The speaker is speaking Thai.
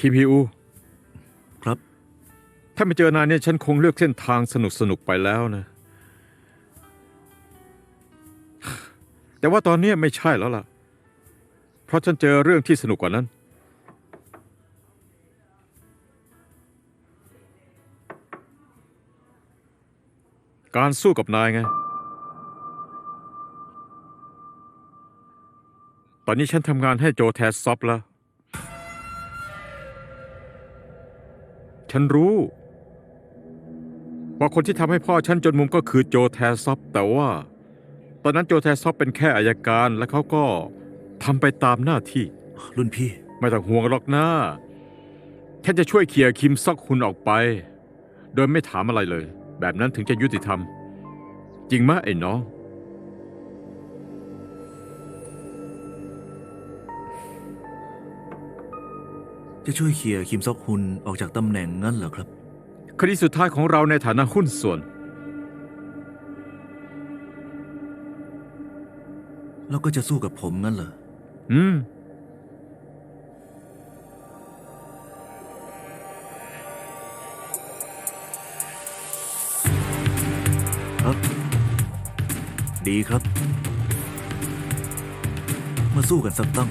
คิมฮีอูครับ ถ้าไม่เจอนายเนี่ยฉันคงเลือกเส้นทางสนุกสนุกๆไปแล้วนะ แต่ว่าตอนนี้ไม่ใช่แล้วล่ะ เพราะฉันเจอเรื่องที่สนุกกว่านั้น การสู้กับนายไง ตอนนี้ฉันทำงานให้โจแทสซอปแล้ว ฉันรู้ ว่าคนที่ทำให้พ่อฉันจนมุมก็คือโจแทซอปแต่ว่า ตอนนั้นโจแทซอปเป็นแค่อายการและเขาก็ทำไปตามหน้าที่ รุ่นพี่ ไม่ต้องห่วงหรอกนะฉันจะช่วยเคลียร์คิมซอกฮุนออกไป โดยไม่ถามอะไรเลย แบบนั้นถึงจะยุติธรรม จริงไหมไอ้น้อง จะช่วยเคลียร์คิมซอกฮุนออกจากตำแหน่งงั้นเหรอครับ คดีสุดท้ายของเราในฐานะหุ้นส่วน แล้วก็จะสู้กับผมงั้นเหรอ อืม ครับ ดีครับ มาสู้กันสักตั้ง